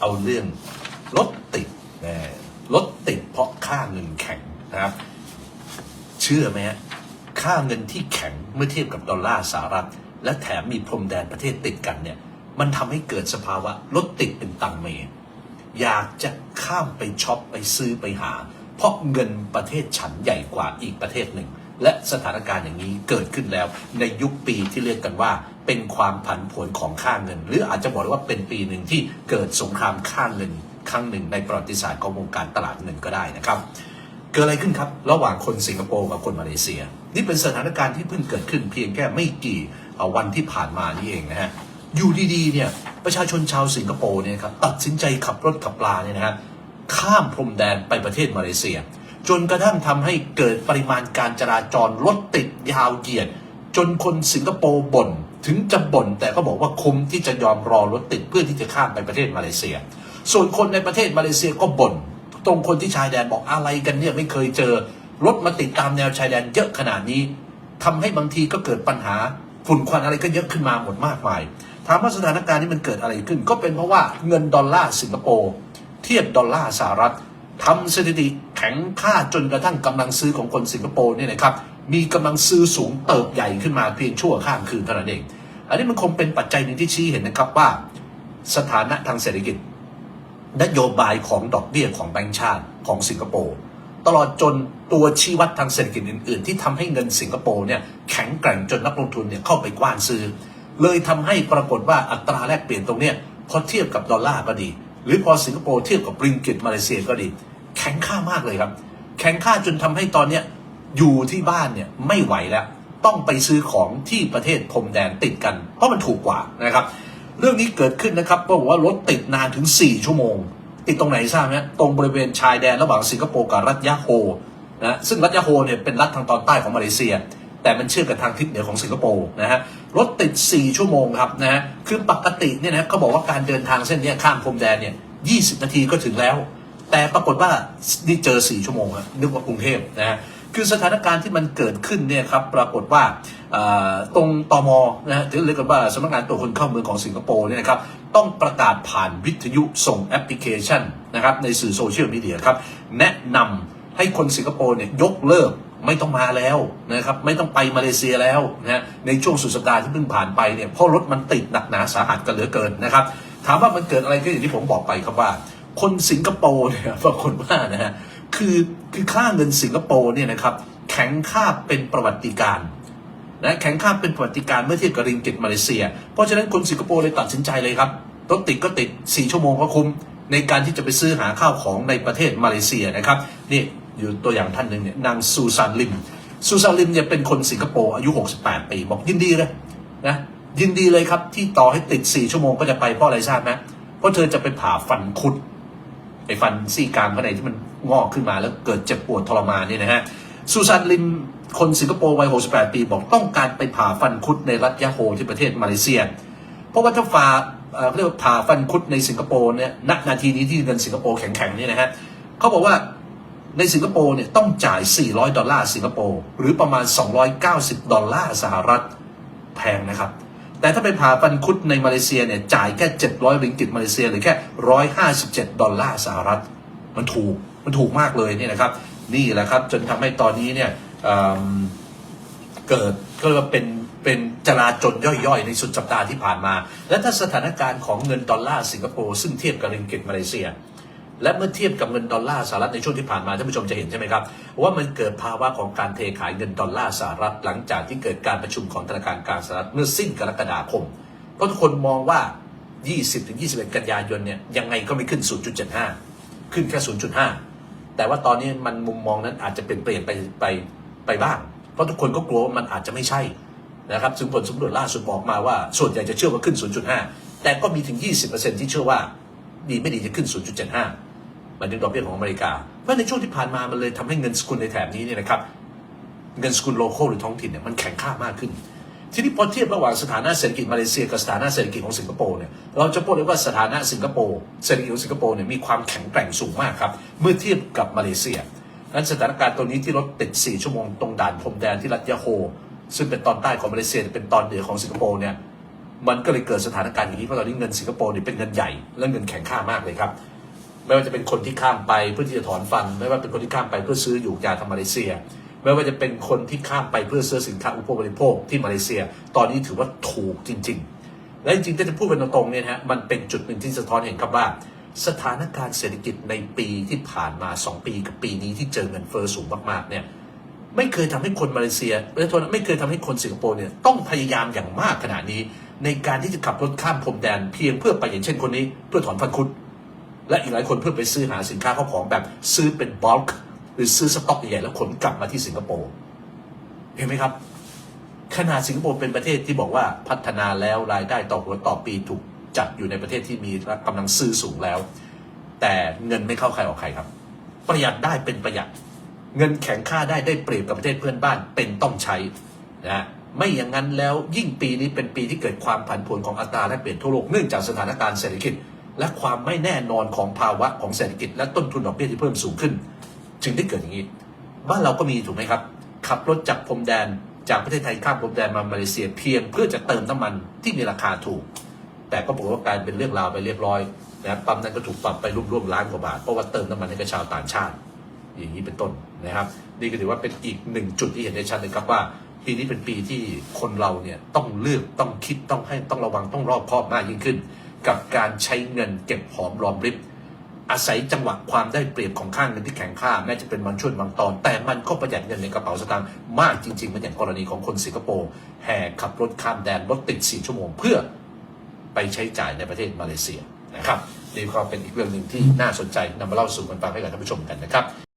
เอาเรื่องรถติดนะรถติดเพราะค่าเงินแข็งนะครับ เชื่อไหมฮะค่าเงินที่แข็งเมื่อเทียบกับดอลลาร์สหรัฐ และแถมมีพรมแดนประเทศติดกันเนี่ย มันทำให้เกิดสภาวะรถติดเป็นตังเม อยากจะข้ามไปช็อปไปซื้อไปหา เพราะเงินประเทศฉันใหญ่กว่าอีกประเทศหนึ่ง และสถานการณ์อย่างนี้เกิดขึ้นแล้ว ในยุคปีที่เรียกกันว่า เป็นความผันผวนของค่าเงิน หรืออาจจะบอกได้ว่าเป็นปีหนึ่งที่เกิดสงครามค่าเงิน ครั้งหนึ่งในประวัติศาสตร์ของวงการตลาดเงินก็ได้นะครับเกิดอะไรขึ้นครับ ระหว่างคนสิงคโปร์กับคนมาเลเซีย นี่เป็นสถานการณ์ที่เพิ่งเกิดขึ้นเพียงแค่ไม่กี่วันที่ผ่านมานี่เองนะฮะอยู่ดีๆเนี่ยประชาชนชาวสิงคโปร์เนี่ยครับตัดสินใจขับรถขับปลาเนี่ยนะฮะข้ามพรมแดนไปประเทศมาเลเซีย จนกระทั่งทำให้เกิดปริมาณการจราจรรถติดยาวเหยียด จนคนสิงคโปร์บ่นถึงจะบ่นแต่ก็บอกว่าคุ้มที่จะยอมรอรถติดเพื่อที่จะข้ามไปประเทศมาเลเซีย ส่วนคนในประเทศมาเลเซียก็บ่นตรงคนที่ชายแดนบอกอะไรกันเนี่ยไม่เคยเจอรถมาติดตามแนวชายแดนเยอะขนาดนี้ทำให้บางทีก็เกิดปัญหาฝุ่นควันอะไรก็เยอะขึ้นมาหมดมากมายถามว่าสถานการณ์นี้มันเกิดอะไรขึ้น ก็เป็นเพราะว่าเงินดอลลาร์สิงคโปร์เทียบดอลลาร์สหรัฐ ทำสถิติแข็งค่าจนกระทั่งกำลังซื้อของคนสิงคโปร์เนี่ยนะครับมีกำลังซื้อสูงเติบใหญ่ขึ้นมาเพียงชั่วข้ามคืนเท่านั้นเอง อันนี้มันคงเป็นปัจจัยหนึ่งที่ชี้เห็นนะครับว่า สถานะทางเศรษฐกิจ นโยบายของดอกเบี้ยของแบงก์ชาติของสิงคโปร์ตลอดจนตัวชี้วัดทางเศรษฐกิจอื่น ๆ ที่ทำให้เงินสิงคโปร์เนี่ยแข็งแกร่งจนนักลงทุนเนี่ยเข้าไปกว้านซื้อ เลยทำให้ปรากฏว่าอัตราแลกเปลี่ยนตรงเนี้ยพอเทียบกับดอลลาร์ก็ดี หรือพอสิงคโปร์เทียบกับริงกิตมาเลเซียก็ดี แข็งค่ามากเลยครับ แข็งค่าจนทำให้ตอนเนี้ยอยู่ที่บ้านเนี่ยไม่ไหวแล้ว ต้องไปซื้อของที่ประเทศพรมแดนติดกัน เพราะมันถูกกว่านะครับ เรื่องนี้เกิดขึ้นนะครับเพราะว่ารถติดนานถึง 4 ชั่วโมง ติดตรงไหนทราบไหมตรงบริเวณชายแดนระหว่างสิงคโปร์กับรัฐยะโฮนะซึ่งรัฐยะโฮเนี่ยเป็นรัฐทางตอนใต้ของมาเลเซีย แต่มันเชื่อมกับทางทิศเหนือของสิงคโปร์นะฮะรถติด 4 ชั่วโมงครับนะฮะคือปกติเนี่ยนะเขาบอกว่าการเดินทางเส้นนี้ข้ามพรมแดนเนี่ย20 นาทีก็ถึงแล้ว แต่ปรากฏว่านี่เจอ 4 ชั่วโมงครับนึกว่ากรุงเทพนะฮะคือสถานการณ์ที่มันเกิดขึ้นเนี่ยครับปรากฏว่าตรงตมนะฮะที่เรียกกันว่าสำนักงานตรวจคนเข้าเมืองของสิงคโปร์เนี่ยนะครับต้องประกาศผ่านวิทยุส่งแอปพลิเคชันนะครับในสื่อโซเชียลมีเดียครับแนะนำให้คนสิงคโปร์เนี่ยยกเลิกไม่ต้องมาแล้วนะครับไม่ต้องไปมาเลเซียแล้วนะฮะในช่วงสุดสัปดาห์ที่เพิ่งผ่านไปเนี่ยเพราะรถมันติดหนักหนาสาหัสกันเหลือเกินนะครับถามว่ามันเกิดอะไรขึ้นอย่างที่ผมบอกไปครับว่า คนสิงคโปร์เนี่ยปรากฏว่านะฮะคือคือค่าเงินสิงคโปร์เนี่ยนะครับแข็งค่าเป็นประวัติการณ์นะแข็งค่าเป็นประวัติการณ์เมื่อเทียบกับริงกิตมาเลเซีย เพราะฉะนั้นคนสิงคโปร์เลยตัดสินใจเลยครับรถติดก็ติด 4 ชั่วโมงก็คุ้ม ในการที่จะไปซื้อหาข้าวของในประเทศมาเลเซียนะครับนี่อยู่ตัวอย่างท่านหนึ่งเนี่ยนางซูซานลิมซูซานลิมเนี่ยเป็นคนสิงคโปร์อายุ 68 ปีบอกยินดีเลยนะยินดีเลยครับที่ต่อให้ติด 4 ชั่วโมงก็จะไปเพราะอะไรทราบไหมเพราะเธอจะไปผ่าฟันคุด ไอ้ฟันซี่กลางข้างในที่มันงอกขึ้นมาแล้วเกิดเจ็บปวดทรมานเนี่ยนะฮะซูซานลิมคนสิงคโปร์วัย 68 ปีบอกต้องการไปผ่าฟันคุดในรัฐยะโฮที่ประเทศมาเลเซีย เพราะว่าถ้าฝ่าเขาเรียกว่าผ่าฟันคุดในสิงคโปร์เนี่ยณนาทีนี้ที่เงินสิงคโปร์แข็งๆเนี่ยนะฮะเขาบอกว่าในสิงคโปร์เนี่ยต้องจ่าย 400 ดอลลาร์สิงคโปร์หรือประมาณ 290 ดอลลาร์สหรัฐแพงนะครับ แต่ถ้าไปผ่าฟันคุดในมาเลเซียเนี่ยจ่ายแค่ 700ริงกิตมาเลเซียหรือแค่ 157 ดอลลาร์สหรัฐ มันถูกมันถูกมากเลยนี่นะครับ นี่แหละครับ จนทำให้ตอนนี้เนี่ยเเกิดก็เรียกว่าเป็นเป็นจราจนย่อยๆ ในสุดสัปดาห์ที่ผ่านมา และถ้าสถานการณ์ของเงินดอลลาร์สิงคโปร์ซึ่งเทียบกับริงกิตมาเลเซีย และเมื่อเทียบกับเงินดอลลาร์สหรัฐในช่วงที่ผ่านมาท่านผู้ชมจะเห็นใช่ไหมครับ ว่ามันเกิดภาวะของการเทขายเงินดอลลาร์สหรัฐหลังจากที่เกิดการประชุมของธนาคารกลางสหรัฐเมื่อสิ้นกรกฎาคม เพราะทุกคนมองว่า 20-21 กันยายนเนี่ยยังไงก็ไม่ขึ้น 0.75 ขึ้นแค่ 0.5 แต่ว่าตอนนี้มันมุมมองนั้นอาจจะเป็นเปลี่ยนไปไปไปบ้าง เพราะทุกคนก็กลัวว่ามันอาจจะไม่ใช่นะครับซึ่งผลสำรวจล่าสุดบอกมาว่า ส่วนใหญ่จะเชื่อว่าขึ้น 0.5 แต่ก็มีถึง 20%ที่เชื่อว่าดีไม่ดีจะขึ้น 0.75 หมายถึงดอกเบี้ยของอเมริกา เพราะในช่วงที่ผ่านมามันเลยทำให้เงินสกุลในแถบนี้เนี่ยนะครับเงินสกุลโลเคอลหรือท้องถิ่นเนี่ยมันแข็งค่ามากขึ้น ทีนี้พอเทียบระหว่างสถานะเศรษฐกิจมาเลเซียกับสถานะเศรษฐกิจของสิงคโปร์เนี่ยเราจะพบเลยว่าสถานะสิงคโปร์เศรษฐกิจของสิงคโปร์เนี่ยมีความแข็งแกร่งสูงมากครับเมื่อเทียบกับมาเลเซียนั้นสถานการณ์ตัวนี้ที่รถติด 4 ชั่วโมงตรงด่านพรมแดนที่รัฐยะโฮซึ่งเป็นตอนใต้ของมาเลเซียเป็นตอนเหนือของสิงคโปร์เนี่ยมันก็เลยเกิดสถานการณ์อย่างนี้เพราะตอนนี้เงินสิงคโปร์เนี่ยเป็นเงินใหญ่และเงินแข็งค่ามากเลยครับ ไม่ว่าจะเป็นคนที่ข้ามไปเพื่อที่จะถอนฟัน ไม่ว่าเป็นคนที่ข้ามไปเพื่อซื้ออยู่ยาทางมาเลเซีย ไม่ว่าจะเป็นคนที่ข้ามไปเพื่อซื้อสินค้าอุปโภคบริโภคที่มาเลเซีย ตอนนี้ถือว่าถูกจริง ๆ และจริงๆถ้าจะพูดเป็นตรงๆเนี่ยฮะมันเป็นจุดหนึ่งที่สะท้อนเห็นครับว่า สถานการณ์เศรษฐกิจในปีที่ผ่านมา 2 ปีกับปีนี้ที่เจอเงินเฟ้อสูงมากๆเนี่ยไม่เคยทำให้คนมาเลเซียและโทนไม่เคยทำให้คนสิงคโปร์เนี่ยต้องพยายามอย่างมากขนาดนี้ ในการที่จะขับรถข้ามพรมแดนเพียงเพื่อไปอย่างเช่นคนนี้ เพื่อถอนฟันคุด และอีกหลายคนเพื่อไปซื้อหาสินค้าเข้าของแบบซื้อเป็นบล็อกหรือซื้อสต็อกใหญ่แล้วขนกลับมาที่สิงคโปร์เห็นไหมครับ ขนาดสิงคโปร์เป็นประเทศที่บอกว่าพัฒนาแล้วรายได้ต่อหัวต่อปีถูกจัดอยู่ในประเทศที่มีกำลังซื้อสูงแล้ว แต่เงินไม่เข้าใครออกใครครับ ประหยัดได้เป็นประหยัด เงินแข็งค่าได้ได้เปรียบกับประเทศเพื่อนบ้านเป็นต้องใช้นะฮะไม่อย่างนั้นแล้วยิ่งปีนี้เป็นปีที่เกิดความผันผวนของอัตราแลกเปลี่ยนทั่วโลกเนื่องจากสถานการณ์เศรษฐกิจ และความไม่แน่นอนของภาวะของเศรษฐกิจ และต้นทุนดอกเบี้ยที่เพิ่มสูงขึ้น จึงได้เกิดอย่างนี้ บ้านเราก็มีถูกไหมครับ ขับรถจากพรมแดนจากประเทศไทยข้ามพรมแดนมามาเลเซียเพียงเพื่อจะเติมน้ำมันที่มีราคาถูก แต่ก็ปรากฏว่ากายเป็นเรื่องราวไปเรียบร้อยนะปั๊มนั้นก็ถูกปรับไปร่วมๆล้านกว่าบาท เพราะว่าเติมน้ำมันให้กับชาวต่างชาติ อย่างนี้เป็นต้นนะครับ นี่ก็ถือว่าเป็นอีกหนึ่งจุดที่เห็นได้ชัดเลยครับว่าปีนี้เป็นปีที่คนเราเนี่ยต้องเลือกต้องคิดต้องให้ต้องระวังต้องรอบคอบมากยิ่งขึ้น กับการใช้เงินเก็บหอมรอมริบ อาศัยจังหวะความได้เปรียบของค่างเงินที่แข็งค่าแม้จะเป็นบางช่วงบางตอน แต่มันก็ประหยัดเงินในกระเป๋าสตางค์มากจริงๆเหมือนอย่างกรณีของคนสิงคโปร์แห่ขับรถข้ามแดนรถติด4ชั่วโมงเพื่อไปใช้จ่ายในประเทศมาเลเซียนะครับนี่ก็เป็นอีกเรื่องหนึ่งที่น่าสนใจนำมาเล่าสู่กันฟังให้กับท่านผู้ชมกันนะครับ